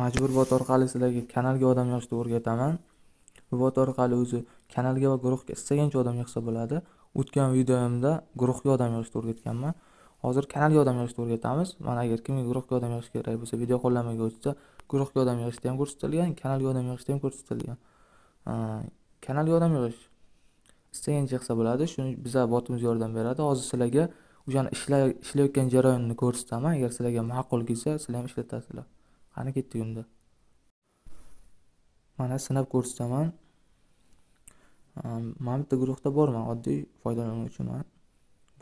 majbur bot orqali sizlarga kanalga odam yozishni o'rgataman. Bu bot orqali o'zi kanalga va guruhga istagancha odam yig'sa bo'ladi. O'tgan videomda guruhga odam yozishni o'rgatganman. Hozir kanalga odam yozishni o'rgatamiz. Mana agar kimga guruhga odam yozish kerak bo'lsa video qo'llanmaga o'tsa guruhga odam yig'ishda ham ko'rsatilgan kanalga odam yig'ishda ham ko'rsatilgan. Kanalga odam yozish istagancha yig'sa bo'ladi. Shuni biza botimiz yordam beradi. Hozir sizlarga o'shani ishlayotgan jarayonni ko'rsataman. Agar sizlarga ma'qul kelsa sizlar ham ishlatasizlar. Qani ketdik unda mana sinab ko'rsataman. Ehm, man bitta guruhda borman oddiy foydalanuvchiman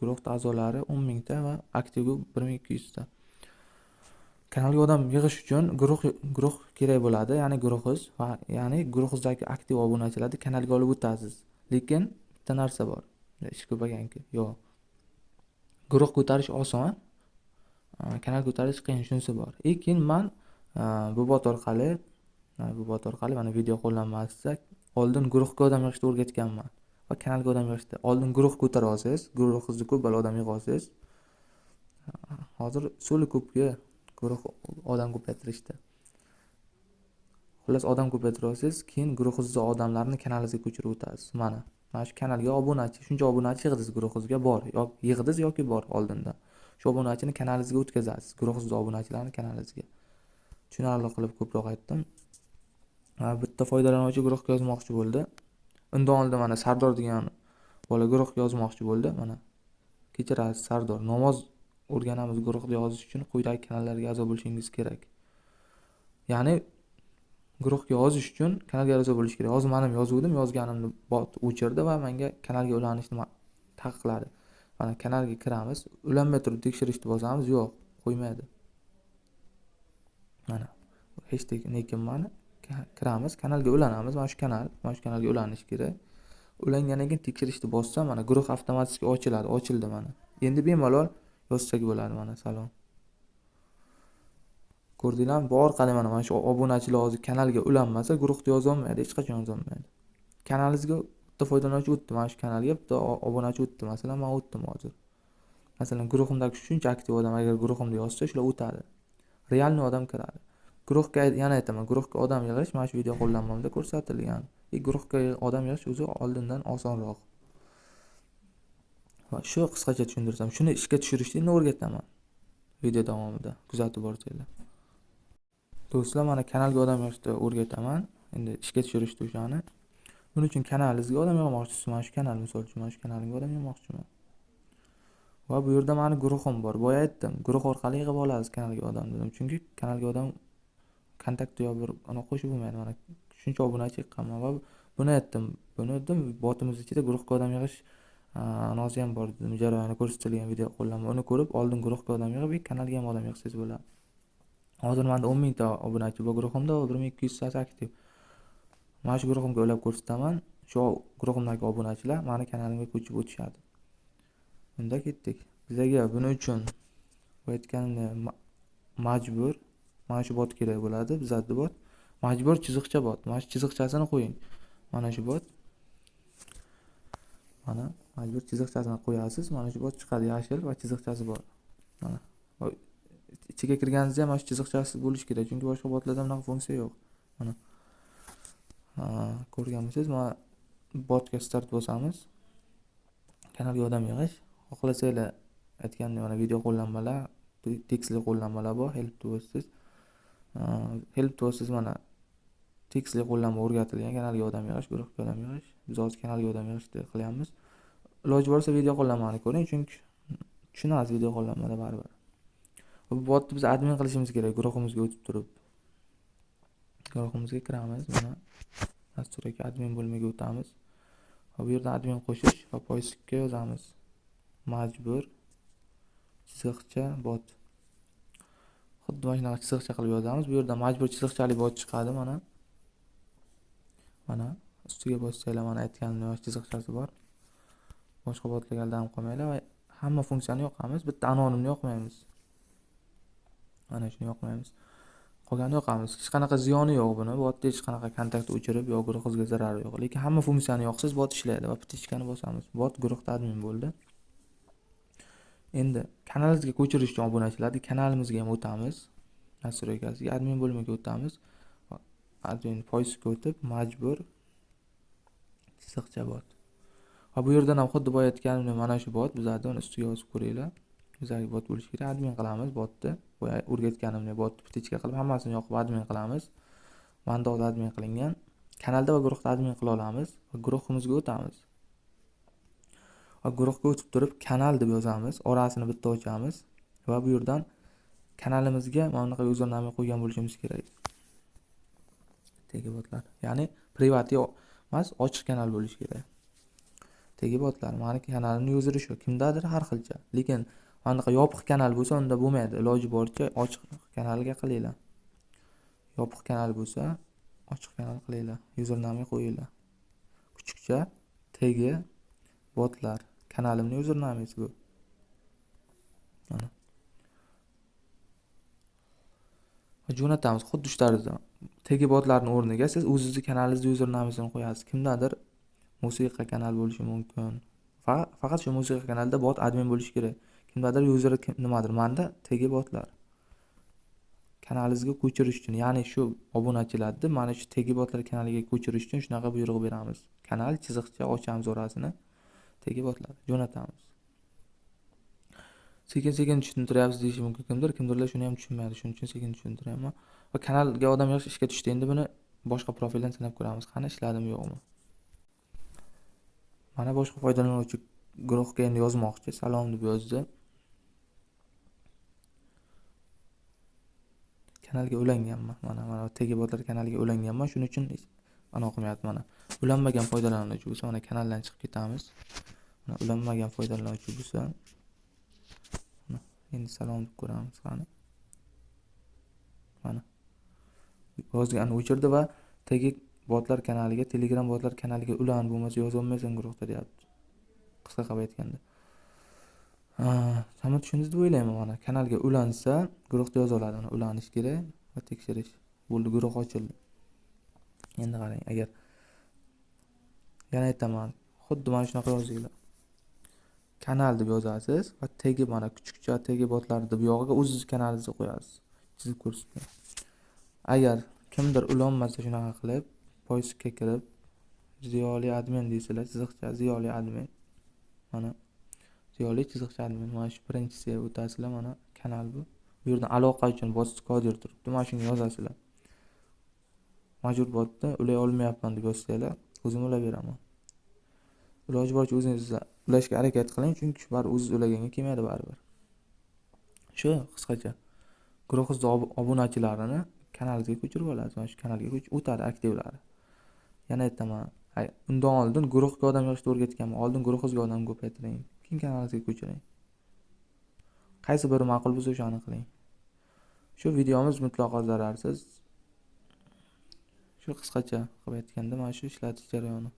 guruhda a'zolari o'n mingta va aktivi bir ming ikki yuzta. Kanalga odam yig'ish uchun guruh guruh kerak bo'ladi ya'ni guruhingiz va ya'ni guruhingizdagi aktiv obunachilarni kanalga olib o'tasiz. Lekin bitta narsa bor ish ko'payganki yo'q. Guruh ko'tarish oson ehm, kanal ko'tarish qiyin shunisi bor. Lekin man Э, bu bot orqali э, bu bot orqali mana video qo'llanmasida oldin guruhga odam yig'ishni o'rgatganman. Va kanalga odam yig'ishni oldin guruh ko'tarib olsangiz guruhingizni ko'p bola odam yig'ib olsangiz э, hozir usuli ko'pga guruh odam ko'paytirishda xullas odam ko'paytirib olsangiz keyin guruhingizdagi odamlarni kanalingizga ko'chirib o'tasiz. Mana mana shu kanalga obunachi shuncha obunachi yig'dingiz guruhingizga bor yig'dingiz yoki bor oldindan shu obunachini kanalingizga o'tkazasiz guruhingizdagi obunachilarni kanalingizga. Tushunarli qilib ko'proq aytdim. Bitta foydalanuvchi guruhga yozmoqchi bo'ldi. Undan oldin mana sardor degan bola guruhga yozmoqchi bo'ldi. Mana kechirasiz sardor namoz o'rganamiz guruhda yozish uchun quyidagi kanallarga a'zo bo'lishingiz kerak. Ya'ni guruhga yozish uchun kanalga a'zo bo'lish kerak. Hozir man ham yozuvdim yozganimni bot o'chirdi va menga kanalga ulanishni taqiqladi. Mana kanalga kiramiz ulanmay turib tekshirishni bosamiz. Yo'q qo'ymaydi. Mana hashtag nekim mana kiramiz kanalga ulanamiz mana shu kanal mana shu kanalga ulanish kerak. Ulangandan keyin tekshirishni bossam mana guruh avtomatik ochiladi ochildi mana. Endi bemalol yozsak bo'ladi mana salom. Ko'rdinglarmi? Bu orqali mana mana shu obunachilar hozir kanalga ulanmasa guruhda yozolmaydi hech qachon yozolmaydi. Kanalingizga bitta foydalanuvchi o'tdi mana shu kanalga bitta obunachi o'tdi masalan man o'tdim hozir. Masalan guruhimdagi shuncha aktiv odam agar guruhimda yozsa shular o'tadi. Realniy odam kiradi. Guruhga yana aytaman guruhga odam yig'ish mana shu video qo'llanmamda ko'rsatilgan. И guruhga odam yig'ish o'zi oldindan osonroq. Va shu qisqacha tushuntirsam shuni ishga tushirishni o'rgataman video davomida kuzatib borsanglar do'stlar mana kanalga odam yig'ishni o'rgataman. Endi ishga tushirishdi o'shani. Buning uchun kanalingizga odam yig'moqchisiz mana shu kanal misol uchun mana shu kanalimga odam yig'moqchiman va bu yerda mani guruhim bor. Boya aytdim guruh orqali yig'ib olasiz kanalga odam dedim. Chunki kanalga odam kontaktda yo bir anaqa qo'shib bo'lmaydi. Mana shuncha obunachi yiqqanman va buni aytdim. Buni dedim botimiz ichida guruhga odam yig'ish nozi ham bor dedim. Jarayoni ko'rsatilgan video qo'llanma uni ko'rib oldin guruhga odam yig'ib kanalga ham odam yig'sangiz bo'ladi. Hozir manda o'n mingta obunachi bor guruhimda bir ming ikki yuztasi aktiv. Mana shu guruhimga ulab ko'rsataman shu guruhimdagi obunachilar mani kanalimga ko'chib o'tishadi. Unda ketdik. Bizaga buning uchun bu aytganimdek majbur mana shu bot kerak bo'ladi bizadni bot. Majbur chiziqcha bot. Mana shu chiziqchasini qo'ying. Mana shu bot. Mana majbur chiziqchasini qo'yasiz. Mana shu bot chiqadi yashil va chiziqchasi bor. Mana. Ichiga kirganingizda ham mana shu chiziqchasi bo'lishi kerak chunki boshqa botlarda bunaqa funksiya yo'q. Mana. Ko'rganmisiz mana botga start bosamiz. Kanalga odam yig'ish. Xohlasanglar aytgandek mana video qo'llanmalar tekstli qo'llanmalar bor help to'siz help to'siz mana. Tekstli qo'llanma o'rgatilgan kanalga odam yig'ish guruhga odam yig'ish biz hozir kanalga odam yig'ishni qilyapmiz iloji bo'lsa video qo'llanmani ko'ring chunki tushunasiz video qo'llanmada baribir. Bu botni biz admin qilishimiz kerak guruhimizga o'tib turib. Guruhimizga kiramiz mana dasturga admin bo'limiga o'tamiz. Va bu yerdan admin qo'shish va poyskka yozamiz. Majbur chiziqcha bot. Xuddi mana shunaqa chiziqcha qilib yozamiz. Bu yerda majbur chiziqchali bot chiqadi mana. Mana ustiga bossanglar mana aytganimdek chiziqchasi bor. Boshqa botlarga aldanib qolmanglar va hamma funksiyani yoqamiz. Bitta anonimni yoqmaymiz. Mana shuni yoqmaymiz. Qolganini yoqamiz. Hech qanaqa ziyoni yo'q buni. Botda hech qanaqa kontakt o'chirib yo guruhingizga zarari yo'q. Lekin hamma funksiyani yoqsangiz bot ishlaydi va птичкani bosamiz. Bot guruhda admin bo'ldi. Endi kanalimizga ko'chirish uchun obunachilarni kanalimizga ham o'tamiz. Nastroykasiga admin bo'limiga o'tamiz. Admin poysiga o'tib majbur. Chiziqcha bot va bu yerdan ham xuddi boya aytganimdek mana shu bot bizada uni ustiga yozib ko'ringlar. Bizagi bot bo'lishi kerak admin qilamiz botni. Boya o'rgatganimdek botni птичка qilib hammasini yoqib admin qilamiz. Mandoqda admin qilingan. Kanalda va guruhda admin qila olamiz va guruhimizga o'tamiz. Va guruhga o'tib turib kanal deb yozamiz orasini bitta ochamiz va bu yerdan kanalimizga mana bunaqa yuzername qo'ygan bo'lishimiz kerak. Tegibotlar ya'ni privatiy emas ochiq kanal bo'lishi kerak. Tegibotlar mani kanalimni yuzeri shu kimdadir har xilcha lekin mana bunaqa yopiq kanal bo'lsa unda bo'lmaydi. Iloji boricha ochiq kanalga qilinglar. Yopiq kanal bo'lsa ochiq kanal qilinglar yuzername qo'yinglar. Kuchukcha tegi botlar kanalimni yuzernamesi bu? Mana. Jo'natamiz xuddi shu tarzda. Tegi botlarni o'rniga siz o'zizni kanalingizni yuzernamesini qo'yasiz. Kimdadir musiqa kanal bo'lishi mumkin. Faqat shu musiqa kanalida bot admin bo'lishi kerak. Kimdadir yuzer nimadir. Manda tegi botlar. Kanalingizga ko'chirish uchun ya'ni shu obunachilarni mana shu tegi botlar kanaliga ko'chirish uchun shunaqa buyruq beramiz. Kanal chiziqcha ochamiz orasini. Tegibotlar jo'natamiz. Sekin sekin tushuntiryapsiz deyishi mumkin. Kimdir kimdirlar shuni ham tushunmaydi. Shuning uchun sekin tushuntiryapman va kanalga odam yaxshi ishga tushdi. Endi buni boshqa profildan sinab ko'ramiz. Qani ishladimi yo'qmi? Mana boshqa foydalanuvchi guruhga endi yozmoqchi. Salom deb yozdi. Kanalga ulanganman mana mana tegi botlar kanaliga ulanganman shuning uchun anaqa qilmayapti mana. Ulanmagan foydalanuvchi bo'lsa mana kanaldan chiqib ketamiz. Mana ulanmagan foydalanuvchi bo'lsa endi salom deb ko'ramiz qani. Mana. Yozgan o'chirdi va tagi botlar kanaliga telegram botlar kanaliga ulan bo'lmasa yozolmaysan guruhda deyapti. Qisqa qilib aytganda. Hamma tushundingiz deb o'ylayman mana. Kanalga ulansa guruhda yoza oladi mana ulanish kerak va tekshirish bo'ldi guruh ochildi. Endi qarang agar yana aytaman xuddi mana shunaqa yozinglar. Kanal deb yozasiz va tegi mana kuchukcha tegi botlar deb buyog'iga o'zizni kanalingizni qo'yasiz. Chizib ko'rsatgan agar kimdir ulanmasa shunaqa qilib poyskka kirib ziyoli admin deysizlar chiziqcha ziyoli admin. Mana ziyoli chiziqcha admin. Mana shu birinchisiga o'tasizlar mana kanal bu. Bu yerdan aloqa uchun bot kodir turibdi. Mana shunga yozasizlar. Majbur botni ulay olmayapman deb yozsanglar o'zim ulab beraman iloji boricha o'zingiz ulashga harakat qiling chunki baribir o'ziz ulaganga kelmaydi baribir. Shu qisqacha guruh obunachilarini kanalingizga ko'chirib olasiz mana shu kanalga o'tadi aktivlari. Yana aytaman undan oldin guruhga odam yig'ishni o'rgatganman. Oldin guruhingizga odam ko'paytiring keyin kanalingizga ko'chiring. Qaysi biri ma'qul bo'lsa o'shani qiling. Shu videomiz mutlaqo zararsiz. Shu qisqacha qilib aytganda mana shu ishlatish jarayoni.